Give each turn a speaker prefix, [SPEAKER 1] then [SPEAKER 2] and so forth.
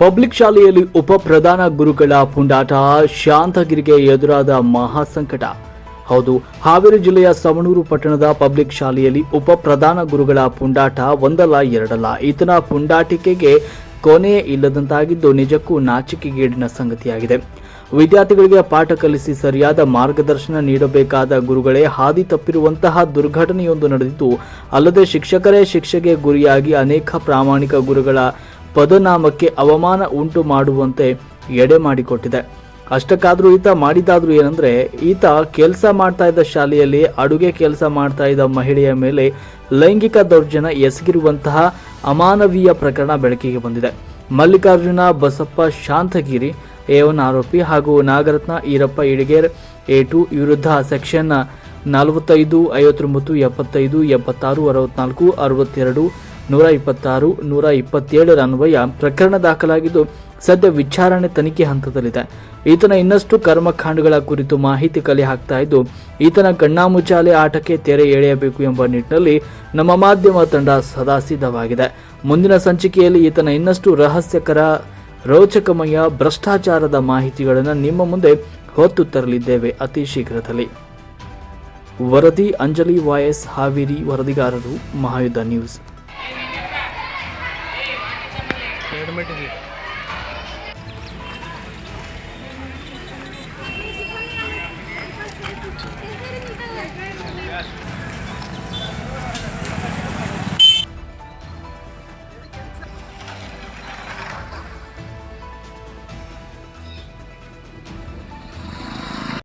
[SPEAKER 1] Public ಶಾಲೆಯಲ್ಲಿ ಉಪ ಪ್ರಧಾನ ಗುರುಗಳ ಪುಂಡಾಟ ಶಾಂತಗಿರಿಗೆ ಎದುರಾದ ಮಹಾಸಂಕಟ ಹೌದು, ಹಾವೇರಿ ಜಿಲ್ಲೆಯ ಸವಣೂರು ಪಟ್ಟಣದ ಪಬ್ಲಿಕ್ ಶಾಲೆಯಲ್ಲಿ ಉಪ ಪ್ರಧಾನ ಗುರುಗಳ ಪುಂಡಾಟ ಒಂದಲ್ಲ ಎರಡಲ್ಲ. ಈತನ ಪುಂಡಾಟಿಕೆಗೆ ಕೊನೆಯೇ ಇಲ್ಲದಂತಾಗಿದ್ದು ನಿಜಕ್ಕೂ ನಾಚಿಕೆಗೇಡಿನ ಸಂಗತಿಯಾಗಿದೆ. ವಿದ್ಯಾರ್ಥಿಗಳಿಗೆ ಪಾಠ ಕಲಿಸಿ ಸರಿಯಾದ ಮಾರ್ಗದರ್ಶನ ನೀಡಬೇಕಾದ ಗುರುಗಳೇ ಹಾದಿ ತಪ್ಪಿರುವಂತಹ ದುರ್ಘಟನೆಯೊಂದು ನಡೆದಿದ್ದು, ಅಲ್ಲದೆ ಶಿಕ್ಷಕರೇ ಶಿಕ್ಷೆಗೆ ಗುರಿಯಾಗಿ ಅನೇಕ ಪ್ರಾಮಾಣಿಕ ಗುರುಗಳ ಪದನಾಮಕ್ಕೆ ಅವಮಾನ ಉಂಟು ಮಾಡುವಂತೆ ಎಡೆ ಮಾಡಿಕೊಟ್ಟಿದೆ. ಅಷ್ಟಕ್ಕಾದರೂ ಈತ ಮಾಡಿದಾದ್ರೂ ಏನಂದ್ರೆ, ಈತ ಕೆಲಸ ಮಾಡ್ತಾ ಇದ್ದ ಶಾಲೆಯಲ್ಲಿ ಅಡುಗೆ ಕೆಲಸ ಮಾಡ್ತಾ ಇದ್ದ ಮಹಿಳೆಯ ಮೇಲೆ ಲೈಂಗಿಕ ದೌರ್ಜನ್ಯ ಎಸಗಿರುವಂತಹ ಅಮಾನವೀಯ ಪ್ರಕರಣ ಬೆಳಕಿಗೆ ಬಂದಿದೆ. ಮಲ್ಲಿಕಾರ್ಜುನ, ಬಸಪ್ಪ, ಶಾಂತಗಿರಿ ಎ ಒನ್ ಆರೋಪಿ ಹಾಗೂ ನಾಗರತ್ನ, ಈರಪ್ಪ ಇಡಿಗೇರ್ ಎ ಟು ವಿರುದ್ಧ ಸೆಕ್ಷನ್ ನಲವತ್ತೈದು, ಐವತ್ತೊಂಬತ್ತು, ಎಪ್ಪತ್ತೈದು, ಎಪ್ಪತ್ತಾರು, ಅರವತ್ನಾಲ್ಕು, ಅರವತ್ತೆರಡು ನೂರ ಇಪ್ಪತ್ತಾರು ನೂರ ಇಪ್ಪತ್ತೇಳರ ಅನ್ವಯ ಪ್ರಕರಣ ದಾಖಲಾಗಿದ್ದು ಸದ್ಯ ವಿಚಾರಣೆ ತನಿಖೆ ಹಂತದಲ್ಲಿದೆ. ಈತನ ಇನ್ನಷ್ಟು ಕರ್ಮಕಾಂಡಗಳ ಕುರಿತು ಮಾಹಿತಿ ಕಲೆ ಹಾಕ್ತಾ ಇದ್ದು, ಈತನ ಕಣ್ಣಾಮುಚ್ಚಾಲೆ ಆಟಕ್ಕೆ ತೆರೆ ಎಳೆಯಬೇಕು ಎಂಬ ನಿಟ್ಟಿನಲ್ಲಿ ನಮ್ಮ ಮಾಧ್ಯಮ ತಂಡ ಸದಾ ಸಿದ್ಧವಾಗಿದೆ. ಮುಂದಿನ ಸಂಚಿಕೆಯಲ್ಲಿ ಈತನ ಇನ್ನಷ್ಟು ರಹಸ್ಯಕರ, ರೋಚಕಮಯ, ಭ್ರಷ್ಟಾಚಾರದ ಮಾಹಿತಿಗಳನ್ನು ನಿಮ್ಮ ಮುಂದೆ ಹೊತ್ತು ತರಲಿದ್ದೇವೆ ಅತಿ ಶೀಘ್ರದಲ್ಲಿ. ವರದಿ, ಅಂಜಲಿ, ವಾಯಸ್, ಹಾವೇರಿ ವರದಿಗಾರರು, ಮಹಾಯುದ್ಧ ನ್ಯೂಸ್.
[SPEAKER 2] ఏడు